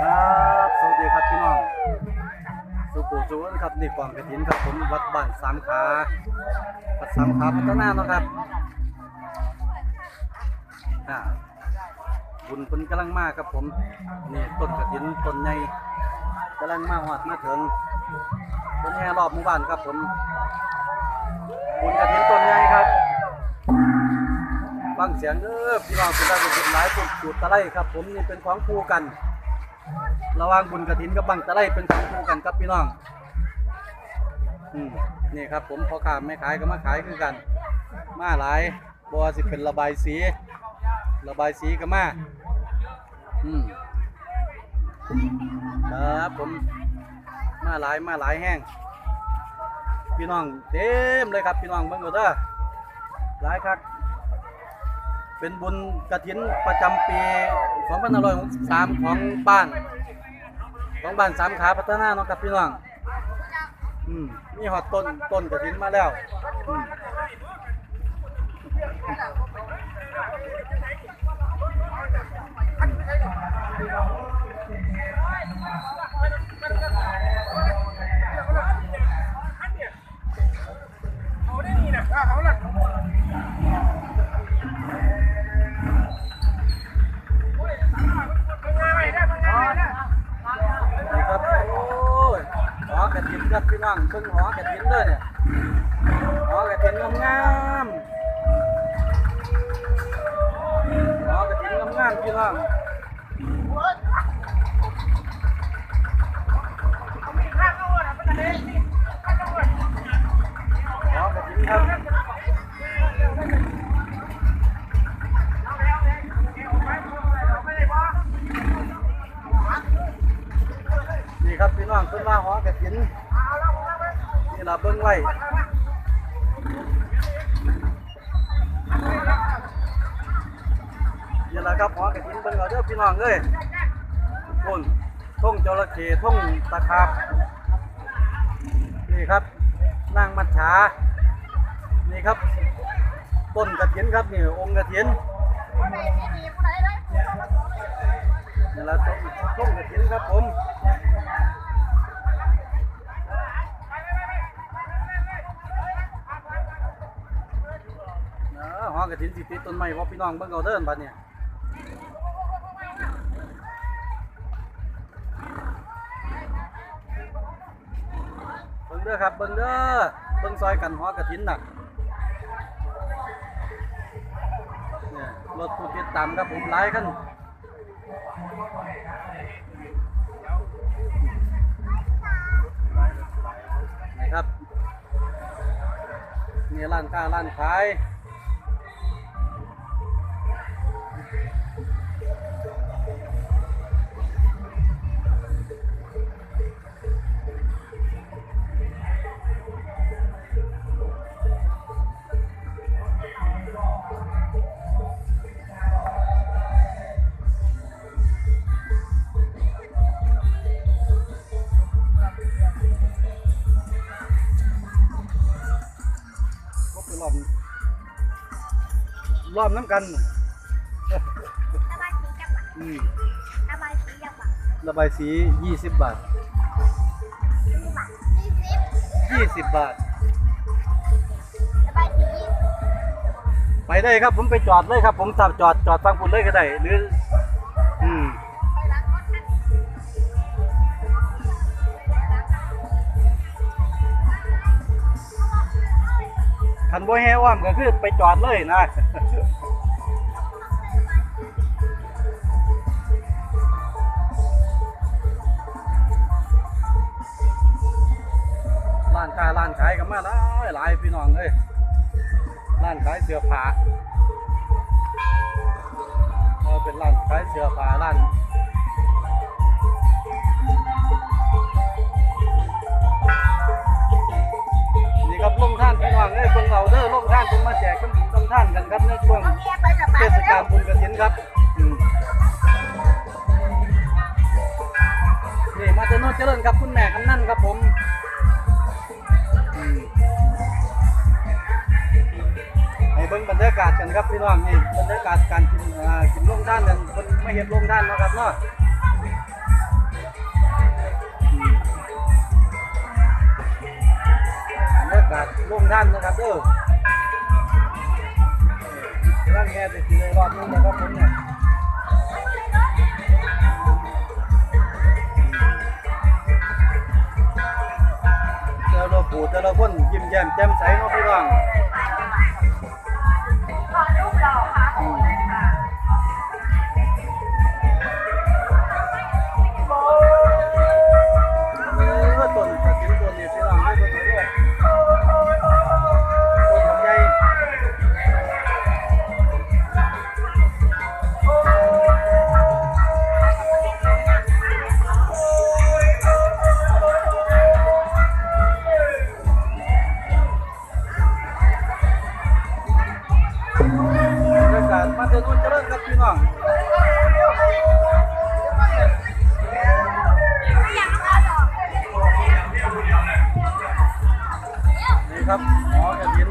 ครับสวัสดีครับพี่น้อง สุขุสุวนครับนี่กองกระถินครับผมวัดบ้านสามขาวัดสามขาพัฒนาเนาะครับอ่าบุญเพิ่นกำลังมากครับผมนี่ต้นกระถินต้นใหญ่กำลังมาหอดมาถึงต้นแห่รอบหมู่บ้านครับผมบุญกระถินต้นใหญ่ครับฟังเสียงเด้อพี่น้องเป็นได้เป็นหลายปุ่นจุดตะไลครับ ผมนี่เป็นของคู่กัน ระหว่างบุญกระถินกับบังตะไลเป็นของคู่กันครับพี่น้องอืมนี่ครับผมพอค้าไม่ขายก็มาขายคือกัน มาหลายบัวสิเป็นระบายสี ระบายสีก็มาอืมครับผมมาหลายมาหลายแห้งพี่น้องเต็มเลยครับพี่น้องเบิ่งเอาเด้อหลายครับ เป็นบุญกระถินประจำปี2563ของบ้าน ของบ้านสามขาพัฒนาเนาะครับพี่น้องอืมมีหอดต้นต้นกระถินมาแล้วอืม นครับพี่น้องเพิ่งหอกระถินเลยเนี่ยหอกระถินงามๆหอกระถินงามๆพี่น้องหอกระถินครับนี่ครับพี่น้องเพิ่นว่าหอกระถิน นี่ละเบิ่งไว้นี่ละครับหอกระถินเบิ่งเอาเด้อพี่น้องเอ้ยพุ่นท่งจระเข้ท่งตะขาบนี่ครับนางมัจฉานี่ครับ ต้นกระถินครับนี่องค์กระถินนี่ละต้นต้นกระถินครับผม กระถินสิติดต้นไม้ว่าพี่น้องเบิ่งเอาเด้อบัดเนี่ยเบิ่งเด้อครับเบิ่งเด้อเบิ่งซอยกันหอกระถินน่ะเนี่ยรถผู้ติดตามครับผมหลายคันนี่ครับนี่ร้านค้าร้านขาย รอบรอบน้ำกัน ระบายสีจังหวะอืมระบายสีจังหวะระบายสี 20 บาท ยี่สิบ20 บาท ไปได้ครับผมไปจอดเลยครับ ผมสับจอดจอดฟังคุณเลยก็ได้หรือ อืมไปล้างรถนั่นคันบ่แฮ่อ้อมก็คือไปจอดเลยนะร้านค้าร้านขายกันมาหลายหลายพี่น้องเอ้ย ร้านขายเสื้อผ้าเออเป็นร้านขายเสื้อผ้าร้านนี่ครับลงท่านพี่น้องเอ้ยเพิ่งเอาเด้อลงท่านเพิ่งมาแจกกันกำท่านกันครับในช่วงเทศกาลบุญกฐินครับนี่มาเจริญเจริญครับคุณแม่กำนันครับผม บิ่งบรรยากาศกันครับพี่น้องนี่บรรยากาศการกินอ่ากินโรงด้านนั้นคนไม่เห็นโรงด้านนะครับเนาะบรรยากาศโรงด้านนะครับเด้อร่างแง่ไปกินเลยรอบนึงนะครับผมเนี่ยแต่ละปูแะเราคนยิ้มแย้มแจ่มใสเนาะพี่น้อง ครับอ๋อแอดมิน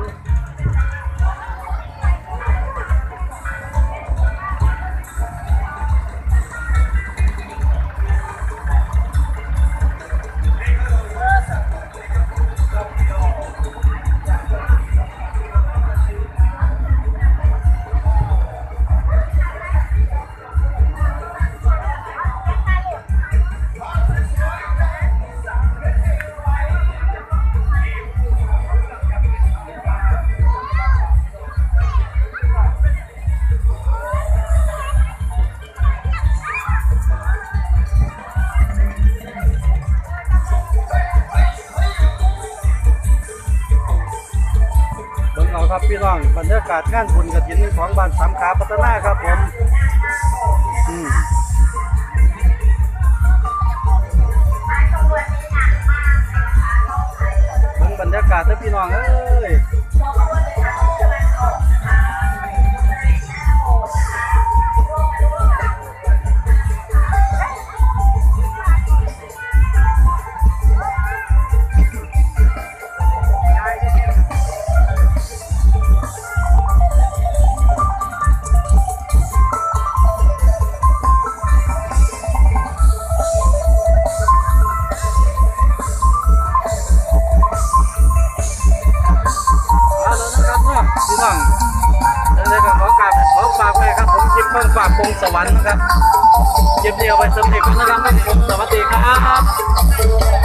ครับพี่น้องบรรยากาศงานบุญกระถินของบ้านสามขาพัฒนาครับผมอืมบรรยากาศเด้อพี่น้องเอ้ย ฝากคงสวรรค์นะครับเก็บเดียวไปสำเร็จนะครับผมสวัสดีครับ